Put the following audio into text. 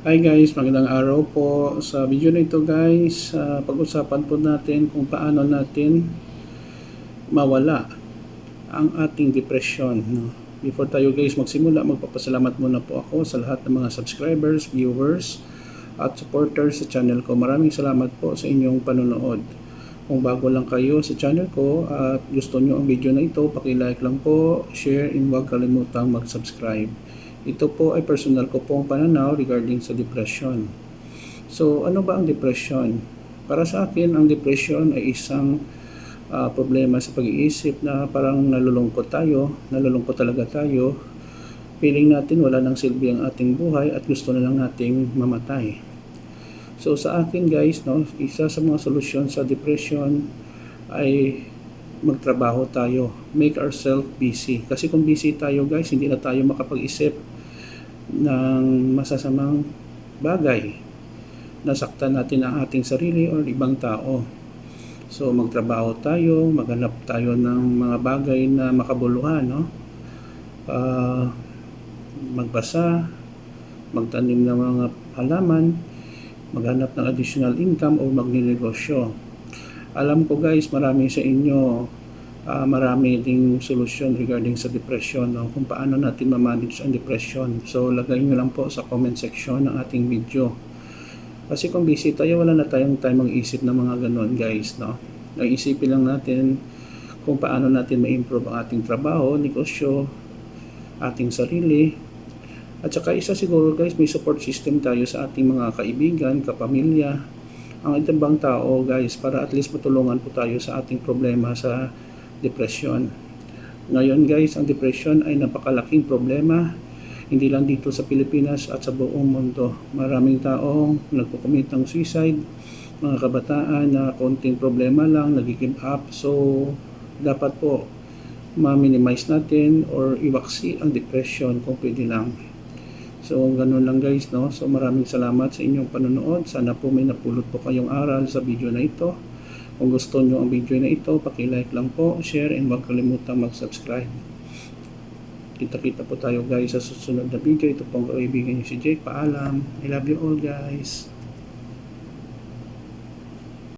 Hi guys, magandang araw po. Sa video na ito guys, ah, pag-usapan po natin kung paano natin mawala ang ating depression. No? Before tayo guys magsimula, magpapasalamat muna po ako sa lahat ng mga subscribers, viewers, at supporters sa channel ko. Maraming salamat po sa inyong panonood. Kung bago lang kayo sa channel ko at gusto nyo ang video na ito, pakilike lang po, share, and huwag kalimutang mag-subscribe. Ito po ay personal ko pong pananaw regarding sa depression. So, ano ba ang depression? Para sa akin, ang depression ay isang ah, problema sa pag-iisip na parang nalulungkot tayo, nalulungkot talaga tayo. Feeling natin wala nang silbi ang ating buhay at gusto na lang nating mamatay. So sa akin guys, no, isa sa mga solusyon sa depression ay magtrabaho tayo. Make ourselves busy. Kasi kung busy tayo guys, hindi na tayo makapag-isip ng masasamang bagay. Nasaktan natin ang ating sarili o ibang tao. So magtrabaho tayo, maghanap tayo ng mga bagay na makabuluhan, no? Ah, magbasa, magtanim ng mga halaman, maghanap ng additional income o magninegosyo. Alam ko guys, marami sa inyo ah, marami ding solusyon regarding sa depression, no? kung paano natin ma-manage ang depression. So, lagay nyo lang po sa comment section ng ating video. Kasi kung busy tayo, wala na tayong time mag-isip ng mga ganon guys, no? Ang isipin lang natin kung paano natin ma-improve ang ating trabaho, negosyo, ating sarili. At saka isa siguro guys, may support system tayo sa ating mga kaibigan, kapamilya, ang ibang tao guys, para at least matulungan po tayo sa ating problema sa depression. Ngayon guys, ang depression ay napakalaking problema hindi lang dito sa Pilipinas at sa buong mundo. Maraming taong nagko-commit ng suicide, mga kabataan na konting problema lang, nag-give up. So, dapat po ma-minimize natin or iwaksi ang depression kung pwede lang. So, ganun lang guys, no? So, maraming salamat sa inyong panonood. Sana po may napulot po kayong aral sa video na ito. Kung gusto nyo ang video na ito, pakilike lang po, share, and huwag kalimutang mag-subscribe. Kita-kita po tayo guys sa susunod na video. Ito pong kaibigan niyo si Jake. Paalam. I love you all guys.